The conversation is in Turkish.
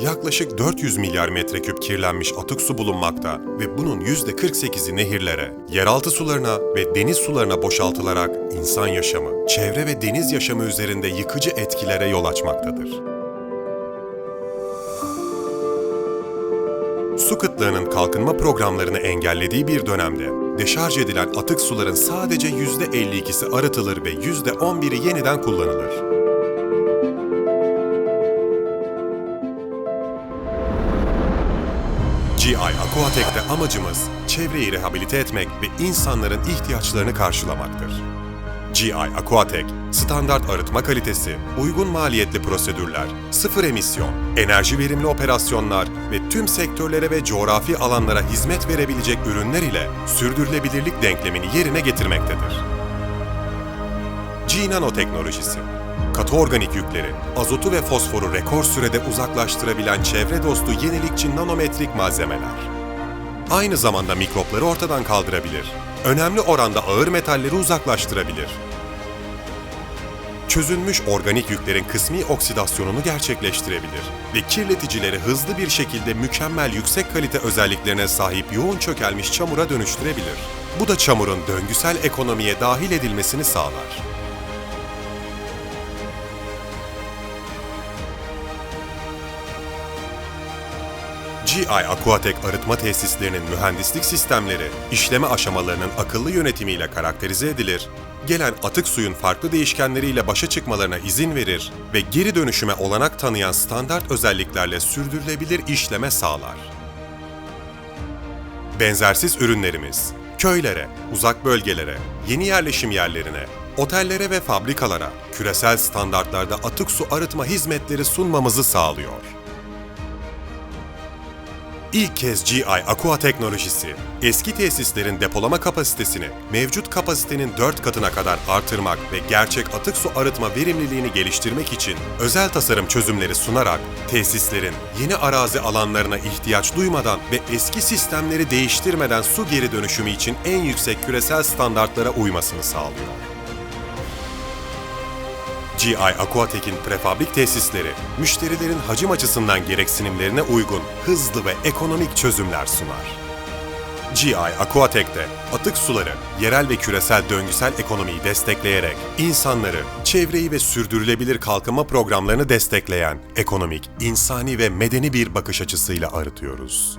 yaklaşık 400 milyar metreküp kirlenmiş atık su bulunmakta ve bunun %48'i nehirlere, yeraltı sularına ve deniz sularına boşaltılarak insan yaşamı, çevre ve deniz yaşamı üzerinde yıkıcı etkilere yol açmaktadır. Su kıtlığının kalkınma programlarını engellediği bir dönemde deşarj edilen atık suların sadece %52'si arıtılır ve %11'i yeniden kullanılır. GI Aquatech'te amacımız çevreyi rehabilite etmek ve insanların ihtiyaçlarını karşılamaktır. GI Aquatech, standart arıtma kalitesi, uygun maliyetli prosedürler, sıfır emisyon, enerji verimli operasyonlar ve tüm sektörlere ve coğrafi alanlara hizmet verebilecek ürünler ile sürdürülebilirlik denklemini yerine getirmektedir. G nanoteknolojisi, katı organik yükleri, azotu ve fosforu rekor sürede uzaklaştırabilen çevre dostu yenilikçi nanometrik malzemeler. Aynı zamanda mikropları ortadan kaldırabilir, önemli oranda ağır metalleri uzaklaştırabilir. Çözünmüş organik yüklerin kısmi oksidasyonunu gerçekleştirebilir ve kirleticileri hızlı bir şekilde mükemmel yüksek kalite özelliklerine sahip yoğun çökelmiş çamura dönüştürebilir. Bu da çamurun döngüsel ekonomiye dahil edilmesini sağlar. GI Aquatech arıtma tesislerinin mühendislik sistemleri, işleme aşamalarının akıllı yönetimiyle karakterize edilir, gelen atık suyun farklı değişkenleriyle başa çıkmalarına izin verir ve geri dönüşüme olanak tanıyan standart özelliklerle sürdürülebilir işleme sağlar. Benzersiz ürünlerimiz, köylere, uzak bölgelere, yeni yerleşim yerlerine, otellere ve fabrikalara küresel standartlarda atık su arıtma hizmetleri sunmamızı sağlıyor. İlk kez GI Aqua teknolojisi, eski tesislerin depolama kapasitesini mevcut kapasitenin 4 katına kadar artırmak ve gerçek atık su arıtma verimliliğini geliştirmek için özel tasarım çözümleri sunarak tesislerin yeni arazi alanlarına ihtiyaç duymadan ve eski sistemleri değiştirmeden su geri dönüşümü için en yüksek küresel standartlara uymasını sağlıyor. GI Aquatech'in prefabrik tesisleri, müşterilerin hacim açısından gereksinimlerine uygun, hızlı ve ekonomik çözümler sunar. GI Aquatech'te atık suları, yerel ve küresel döngüsel ekonomiyi destekleyerek insanları, çevreyi ve sürdürülebilir kalkınma programlarını destekleyen ekonomik, insani ve medeni bir bakış açısıyla arıtıyoruz.